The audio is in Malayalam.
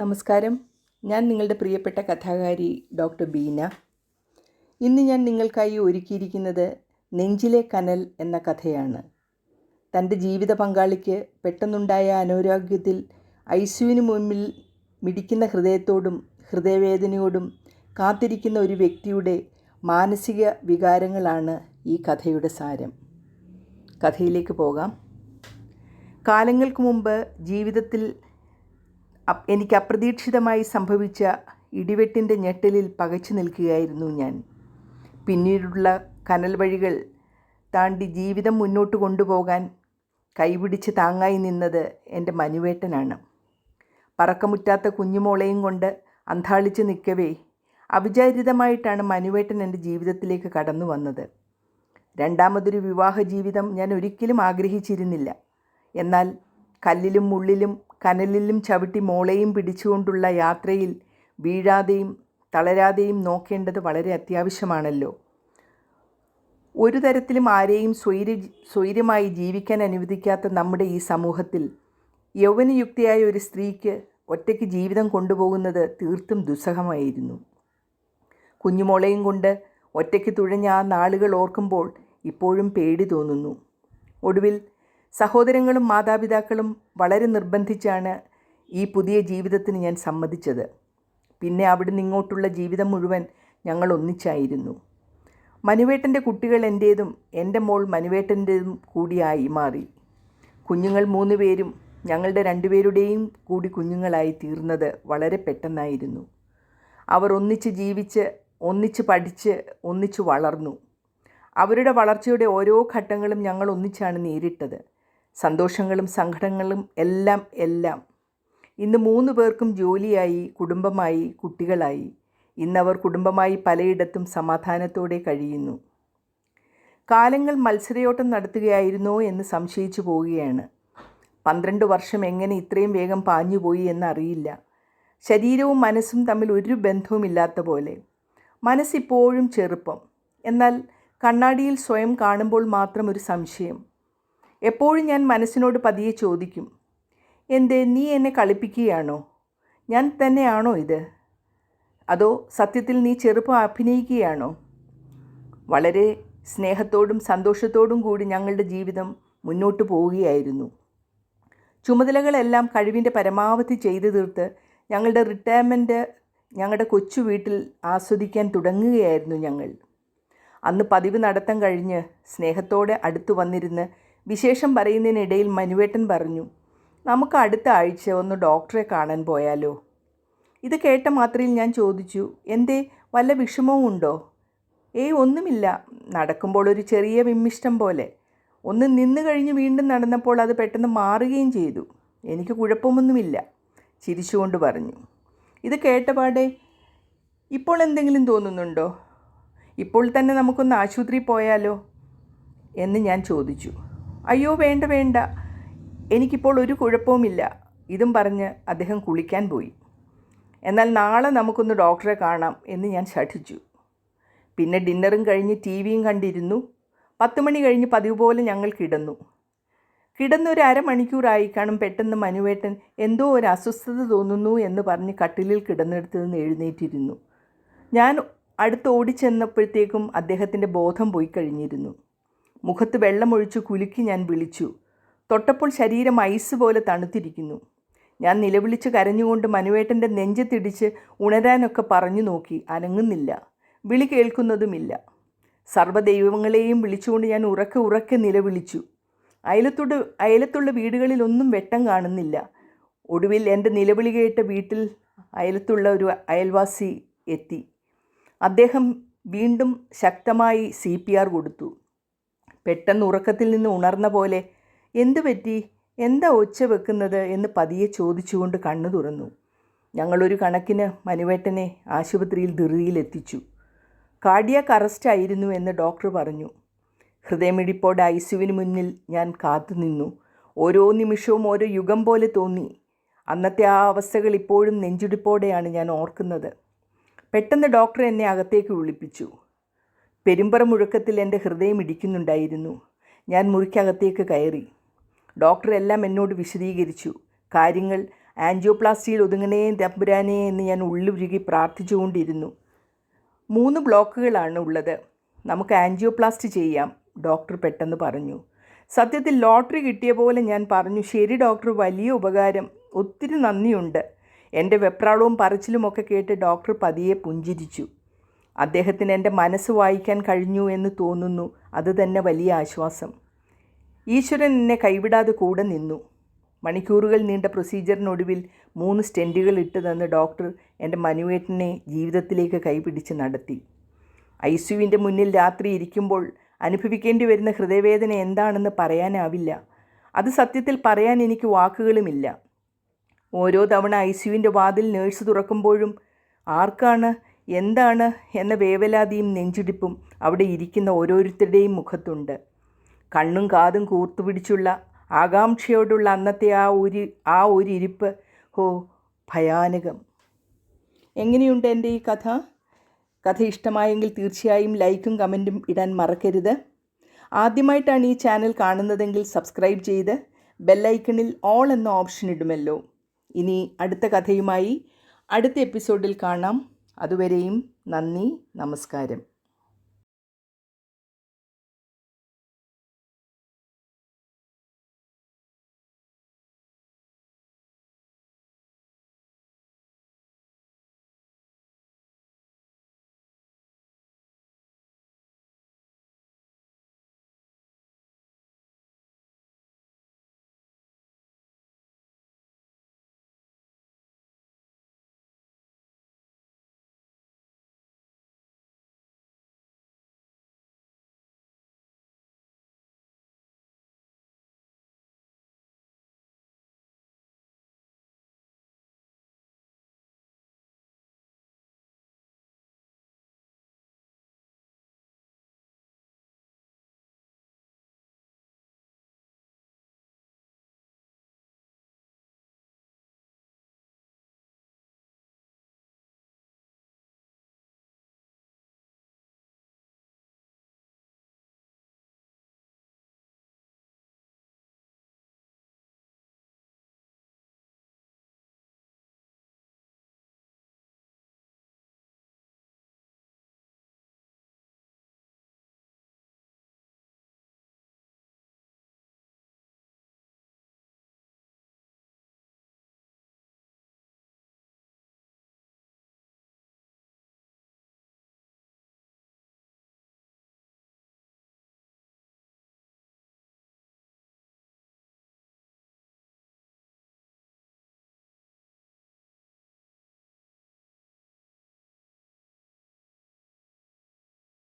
നമസ്കാരം. ഞാൻ നിങ്ങളുടെ പ്രിയപ്പെട്ട കഥാകാരി ഡോക്ടർ ബീന. ഇന്ന് ഞാൻ നിങ്ങൾക്കായി ഒരുക്കിയിരിക്കുന്നത് നെഞ്ചിലെ കനൽ എന്ന കഥയാണ്. തന്റെ ജീവിത പങ്കാളിക്ക് പെട്ടെന്നുണ്ടായ അനാരോഗ്യത്തിൽ ഐസിയുവിന് മുമ്പിൽ മിടിക്കുന്ന ഹൃദയത്തോടും ഹൃദയവേദനയോടും കാത്തിരിക്കുന്ന ഒരു വ്യക്തിയുടെ മാനസിക വികാരങ്ങളാണ് ഈ കഥയുടെ സാരം. കഥയിലേക്ക് പോകാം. കാലങ്ങൾക്ക് മുമ്പ് ജീവിതത്തിൽ എനിക്ക് അപ്രതീക്ഷിതമായി സംഭവിച്ച ഇടിവെട്ടിന്റെ ഞെട്ടലിൽ പകച്ചു നിൽക്കുകയായിരുന്നു ഞാൻ. പിന്നീടുള്ള കനൽ വഴികൾ താണ്ടി ജീവിതം മുന്നോട്ട് കൊണ്ടുപോകാൻ കൈപിടിച്ച് താങ്ങായി നിന്നത് എന്റെ മനുവേട്ടനാണ്. പറക്കമുറ്റാത്ത കുഞ്ഞുമോളെയും കൊണ്ട് അന്താളിച്ച് നിൽക്കവേ അവിചാരിതമായിട്ടാണ് മനുവേട്ടൻ എന്റെ ജീവിതത്തിലേക്ക് കടന്നു വന്നത്. രണ്ടാമതൊരു വിവാഹ ജീവിതം ഞാൻ ഒരിക്കലും ആഗ്രഹിച്ചിരുന്നില്ല. എന്നാൽ കല്ലിലും മുള്ളിലും കനലിലും ചവിട്ടി മോളെയും പിടിച്ചുകൊണ്ടുള്ള യാത്രയിൽ വീഴാതെയും തളരാതെയും നോക്കേണ്ടത് വളരെ അത്യാവശ്യമാണല്ലോ. ഒരു തരത്തിലും ആരെയും സ്വൈര്യ സ്വൈര്യമായി ജീവിക്കാൻ അനുവദിക്കാത്ത നമ്മുടെ ഈ സമൂഹത്തിൽ യൗവനയുക്തിയായ ഒരു സ്ത്രീക്ക് ഒറ്റയ്ക്ക് ജീവിതം കൊണ്ടുപോകുന്നത് തീർത്തും ദുസ്സഹമായിരുന്നു. കുഞ്ഞുമോളെയും കൊണ്ട് ഒറ്റയ്ക്ക് തുഴഞ്ഞ ആ നാളുകൾ ഓർക്കുമ്പോൾ ഇപ്പോഴും പേടി തോന്നുന്നു. ഒടുവിൽ സഹോദരങ്ങളും മാതാപിതാക്കളും വളരെ നിർബന്ധിച്ചാണ് ഈ പുതിയ ജീവിതത്തിന് ഞാൻ സമ്മതിച്ചത്. പിന്നെ അവിടുന്ന് ഇങ്ങോട്ടുള്ള ജീവിതം മുഴുവൻ ഞങ്ങൾ ഒന്നിച്ചായിരുന്നു. മനുവേട്ടന്റെ കുട്ടികൾ എന്റേതും എന്റെ മോൾ മനുവേട്ടന്റേതും കൂടിയായി മാറി. കുഞ്ഞുങ്ങൾ മൂന്ന് പേരും ഞങ്ങളുടെ രണ്ടുപേരുടെയും കൂടി കുഞ്ഞുങ്ങളായി തീർന്നത് വളരെ പെട്ടെന്നായിരുന്നു. അവർ ഒന്നിച്ച് ജീവിച്ച് ഒന്നിച്ച് പഠിച്ച് ഒന്നിച്ച് വളർന്നു. അവരുടെ വളർച്ചയുടെ ഓരോ ഘട്ടങ്ങളും ഞങ്ങൾ ഒന്നിച്ചാണ് നേരിട്ടത്. സന്തോഷങ്ങളും സങ്കടങ്ങളും എല്ലാം എല്ലാം. ഇന്ന് മൂന്ന് പേർക്കും ജോലിയായി കുടുംബമായി കുട്ടികളായി. ഇന്നവർ കുടുംബമായി പലയിടത്തും സമാധാനത്തോടെ കഴിയുന്നു. കാലങ്ങൾ മത്സരയോട്ടം നടത്തുകയായിരുന്നോ എന്ന് സംശയിച്ചു പോവുകയാണ്. പന്ത്രണ്ട് വർഷം എങ്ങനെ ഇത്രയും വേഗം പാഞ്ഞുപോയി എന്നറിയില്ല. ശരീരവും മനസ്സും തമ്മിൽ ഒരു ബന്ധവുമില്ലാത്ത പോലെ. മനസ്സിപ്പോഴും ചെറുപ്പം. എന്നാൽ കണ്ണാടിയിൽ സ്വയം കാണുമ്പോൾ മാത്രം ഒരു സംശയം. എപ്പോഴും ഞാൻ മനസ്സിനോട് പതിയെ ചോദിക്കും എന്തേ നീ എന്നെ കളിപ്പിക്കുകയാണോ? ഞാൻ തന്നെയാണോ ഇത്? അതോ സത്യത്തിൽ നീ ചെറുപ്പം അഭിനയിക്കുകയാണോ? വളരെ സ്നേഹത്തോടും സന്തോഷത്തോടും കൂടി ഞങ്ങളുടെ ജീവിതം മുന്നോട്ട് പോവുകയായിരുന്നു. ചുമതലകളെല്ലാം കഴിവിന്റെ പരമാവധി ചെയ്തു തീർത്ത് ഞങ്ങളുടെ റിട്ടയർമെന്റ് ഞങ്ങളുടെ കൊച്ചു വീട്ടിൽ ആസ്വദിക്കാൻ തുടങ്ങുകയായിരുന്നു ഞങ്ങൾ. അന്ന് പതിവ് നടത്തം കഴിഞ്ഞ് സ്നേഹത്തോടെ അടുത്തു വന്നിരുന്ന് വിശേഷം പറയുന്നതിനിടയിൽ മനുവേട്ടൻ പറഞ്ഞു നമുക്ക് അടുത്ത ആഴ്ച ഒന്ന് ഡോക്ടറെ കാണാൻ പോയാലോ? ഇത് കേട്ട മാത്രയിൽ ഞാൻ ചോദിച്ചു എന്തേ വല്ല വിഷമവും ഉണ്ടോ? ഏയ് ഒന്നുമില്ല. നടക്കുമ്പോൾ ഒരു ചെറിയ വിമ്മിഷ്ടം പോലെ. ഒന്ന് നിന്ന് കഴിഞ്ഞ് വീണ്ടും നടന്നപ്പോൾ അത് പെട്ടെന്ന് മാറുകയും ചെയ്തു. എനിക്ക് കുഴപ്പമൊന്നുമില്ല ചിരിച്ചുകൊണ്ട് പറഞ്ഞു. ഇത് കേട്ടപാടെ ഇപ്പോൾ എന്തെങ്കിലും തോന്നുന്നുണ്ടോ? ഇപ്പോൾ തന്നെ നമുക്കൊന്ന് ആശുപത്രിയിൽ പോയാലോ? എന്ന് ഞാൻ ചോദിച്ചു. അയ്യോ വേണ്ട വേണ്ട. എനിക്കിപ്പോൾ ഒരു കുഴപ്പവുമില്ല. ഇതും പറഞ്ഞ് അദ്ദേഹം കുളിക്കാൻ പോയി. എന്നാൽ നാളെ നമുക്കൊന്ന് ഡോക്ടറെ കാണാം എന്ന് ഞാൻ ശഠിച്ചു. പിന്നെ ഡിന്നറും കഴിഞ്ഞ് ടി വിയും കണ്ടിരുന്നു. പത്ത് മണി കഴിഞ്ഞ് പതിവ് പോലെ ഞങ്ങൾ കിടന്നു. കിടന്നൊരു അരമണിക്കൂറായി കാണും പെട്ടെന്ന് മനുവേട്ടൻ എന്തോ ഒരു അസ്വസ്ഥത തോന്നുന്നു എന്ന് പറഞ്ഞ് കട്ടിലിൽ കിടന്നെടുത്ത് നിന്ന് എഴുന്നേറ്റിരുന്നു. ഞാൻ അടുത്ത് ഓടിച്ചെന്നപ്പോഴത്തേക്കും അദ്ദേഹത്തിന്റെ ബോധം പോയി കഴിഞ്ഞിരുന്നു. മുഖത്ത് വെള്ളമൊഴിച്ച് കുലുക്കി ഞാൻ വിളിച്ചു. തൊട്ടപ്പോൾ ശരീരം ഐസ് പോലെ തണുത്തിരിക്കുന്നു. ഞാൻ നിലവിളിച്ച് കരഞ്ഞുകൊണ്ട് മനുവേട്ടന്റെ നെഞ്ചത്തിടിച്ച് ഉണരാനൊക്കെ പറഞ്ഞു നോക്കി. അനങ്ങുന്നില്ല. വിളി കേൾക്കുന്നതുമില്ല. സർവദൈവങ്ങളെയും വിളിച്ചുകൊണ്ട് ഞാൻ ഉറക്കെ ഉറക്കെ നിലവിളിച്ചു. അയലത്തോട് അയലത്തുള്ള വീടുകളിലൊന്നും വെട്ടം കാണുന്നില്ല. ഒടുവിൽ എന്റെ നിലവിളി കേട്ട വീട്ടിൽ അയലത്തുള്ള ഒരു അയൽവാസി എത്തി. അദ്ദേഹം വീണ്ടും ശക്തമായി സി പി ആർ കൊടുത്തു. പെട്ടെന്ന് ഉറക്കത്തിൽ നിന്ന് ഉണർന്ന പോലെ എന്തു പറ്റി? എന്താ ഒച്ച വെക്കുന്നത്? എന്ന് പതിയെ ചോദിച്ചുകൊണ്ട് കണ്ണു തുറന്നു. ഞങ്ങളൊരു കണക്കിന് മനുവേട്ടനെ ആശുപത്രിയിൽ ധൃതിയിലെത്തിച്ചു കാർഡിയാക് അറസ്റ്റ് ആയിരുന്നു എന്ന് ഡോക്ടർ പറഞ്ഞു. ഹൃദയമിടിപ്പോടെ ഐസുവിന് മുന്നിൽ ഞാൻ കാത്തുനിന്നു ഓരോ നിമിഷവും ഓരോ യുഗം പോലെ തോന്നി. അന്നത്തെ ആ അവസ്ഥകൾ ഇപ്പോഴും നെഞ്ചിടിപ്പോടെയാണ് ഞാൻ ഓർക്കുന്നത്. പെട്ടെന്ന് ഡോക്ടർ എന്നെ അകത്തേക്ക് വിളിപ്പിച്ചു. പെരുമ്പറ മുഴക്കത്തിൽ എന്റെ ഹൃദയം ഇടിക്കുന്നുണ്ടായിരുന്നു. ഞാൻ മുറിക്കകത്തേക്ക് കയറി. ഡോക്ടർ എല്ലാം എന്നോട് വിശദീകരിച്ചു. കാര്യങ്ങൾ ആൻജിയോപ്ലാസ്റ്റിയിൽ ഒതുങ്ങണേ തമ്പുരാനേ എന്ന് ഞാൻ ഉള്ളുരുകി പ്രാർത്ഥിച്ചുകൊണ്ടിരുന്നു. മൂന്ന് ബ്ലോക്കുകളാണ് ഉള്ളത്. നമുക്ക് ആൻജിയോപ്ലാസ്റ്റി ചെയ്യാം ഡോക്ടർ പെട്ടെന്ന് പറഞ്ഞു. സത്യത്തിൽ ലോട്ടറി കിട്ടിയ പോലെ ഞാൻ പറഞ്ഞു ശരി ഡോക്ടർ വലിയ ഉപകാരം. ഒത്തിരി നന്ദിയുണ്ട്. എന്റെ വെപ്രാളവും പറച്ചിലുമൊക്കെ കേട്ട് ഡോക്ടർ പതിയെ പുഞ്ചിരിച്ചു. അദ്ദേഹത്തിന് എന്റെ മനസ്സ് വായിക്കാൻ കഴിഞ്ഞു എന്ന് തോന്നുന്നു. അത് തന്നെ വലിയ ആശ്വാസം. ഈശ്വരൻ എന്നെ കൈവിടാതെ കൂടെ നിന്നു. മണിക്കൂറുകൾ നീണ്ട പ്രൊസീജിയറിനൊടുവിൽ മൂന്ന് സ്റ്റെന്റുകൾ ഇട്ട് തന്ന് ഡോക്ടർ എന്റെ മനുവേട്ടനെ ജീവിതത്തിലേക്ക് കൈപിടിച്ച് നടത്തി. ഐ സിയുവിന്റെ മുന്നിൽ രാത്രി ഇരിക്കുമ്പോൾ അനുഭവിക്കേണ്ടി വരുന്ന ഹൃദയവേദന എന്താണെന്ന് പറയാനാവില്ല. അത് സത്യത്തിൽ പറയാൻ എനിക്ക് വാക്കുകളുമില്ല. ഓരോ തവണ ഐ സിയുവിന്റെ വാതിൽ നേഴ്സ് തുറക്കുമ്പോഴും ആർക്കാണ് എന്താണ് എന്ന വേവലാതിയും നെഞ്ചിടിപ്പും അവിടെ ഇരിക്കുന്ന ഓരോരുത്തരുടെയും മുഖത്തുണ്ട്. കണ്ണും കാതും കൂർത്തുപിടിച്ചുള്ള ആകാംക്ഷയോടുള്ള അന്നത്തെ ആ ഒരു ആ ഒരു ഇരിപ്പ് ഹോ ഭയാനകം. എങ്ങനെയുണ്ട് എന്റെ ഈ കഥ? കഥ ഇഷ്ടമായെങ്കിൽ തീർച്ചയായും ലൈക്കും കമന്റും ഇടാൻ മറക്കരുത്. ആദ്യമായിട്ടാണ് ഈ ചാനൽ കാണുന്നതെങ്കിൽ സബ്സ്ക്രൈബ് ചെയ്ത് ബെല്ലൈക്കണിൽ ഓൾ എന്ന ഓപ്ഷൻ ഇടുമല്ലോ. ഇനി അടുത്ത കഥയുമായി അടുത്ത എപ്പിസോഡിൽ കാണാം. അതുവരെയും നന്ദി നമസ്കാരം.